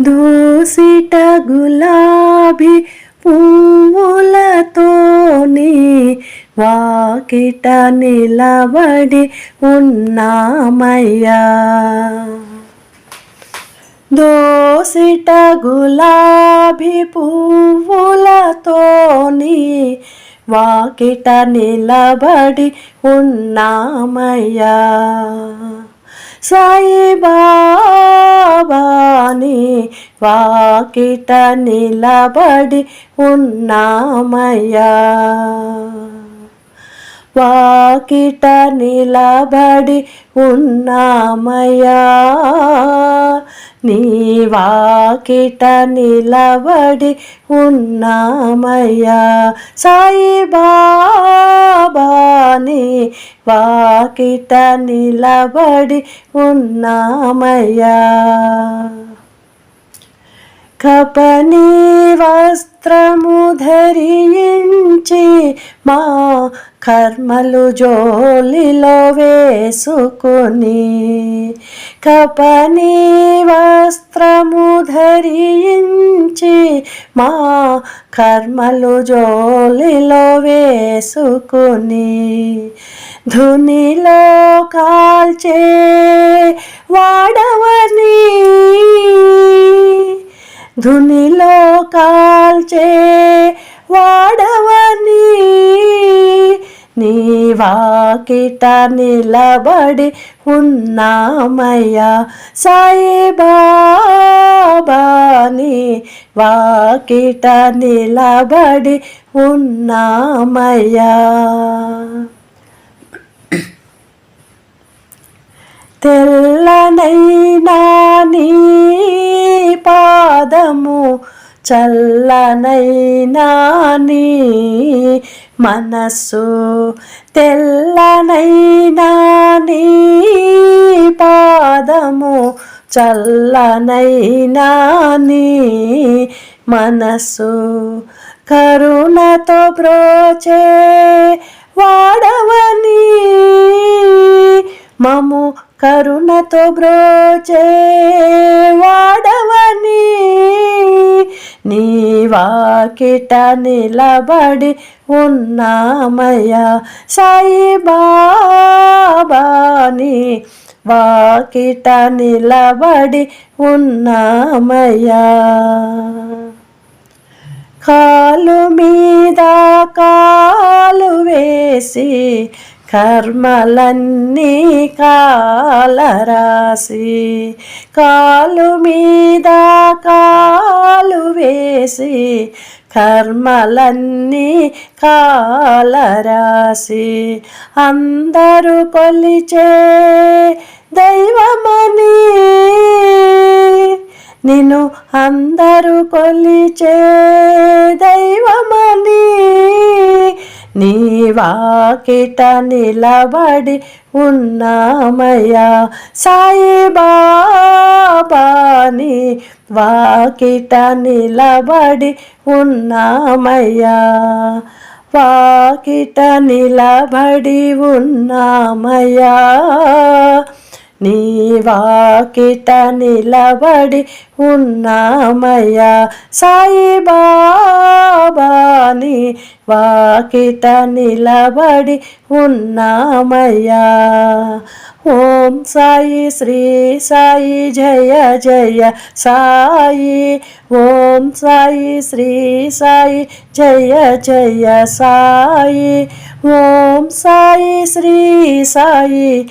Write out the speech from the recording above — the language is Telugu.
దూసిట గులాబీ పువ్వులతోని వాకిట నిలబడి ఉన్నామయ్యా. దోసిట గులాబీ పువ్వులతోని వాకిట నిలబడి ఉన్నామయ్యా. సాయి బాబాని వాకిట నిలబడి ఉన్నామయ్యా. వాకిట నిలబడి ఉన్నామయ్యా. నీ వాకిట నిలబడి ఉన్నామయ్యా. సాయి బాబాని వాకిట నిలబడి ఉన్నామయ్యా. కపని వస్త్రము ధరించి మా కర్మలు జోలిలో వేసుకొని కపని వస్త్రము ధరించి మా కర్మలు జోలిలో వేసుకొని ధునిలో కాల్చే వాడవని ధునిలో కాల్చే వాడవని నీ వాకిట నిలబడి ఉన్నామయ్యా. సాయి బాబాని వాకిట నిలబడి ఉన్నామయ్యా. తెల్లనైనా నీ పాదము చల్లనైనా నీ మనస్సు తెల్లనైనా నీ పాదము చల్లనైనా నీ మనస్సు కరుణతో బ్రోచే వాడవని మము కరుణతో బ్రోచే వాడవని. నీ వాకిట నిలబడి ఉన్నామయ్యా సాయి బాబాని వాకిట నిలబడి ఉన్నామయ్యా. కాలు మీద కాలు వేసి కర్మలన్నీ కాలరాసి కాలు మీద కాలు వేసి కర్మలన్నీ కాలరాసి అందరూ కొలిచే దైవమని నిన్ను అందరూ కొలిచే దైవమని నీ వాకిట నిలబడి ఉన్నామయ్యా. సాయి బాబాని వాకిట నిలబడి ఉన్నామయ్యా. వాకిట నిలబడి ఉన్నామయ్యా. నీ వాకిట నిలబడి ఉన్నామయ్యా. సాయి బాబాని వాకిట నిలబడి ఉన్నామయ్యా. ఓం సాయి శ్రీ సాయి జయ జయ సాయి. ఓం సాయి శ్రీ సాయి జయ జయ సాయి. ఓం సాయి శ్రీ సాయి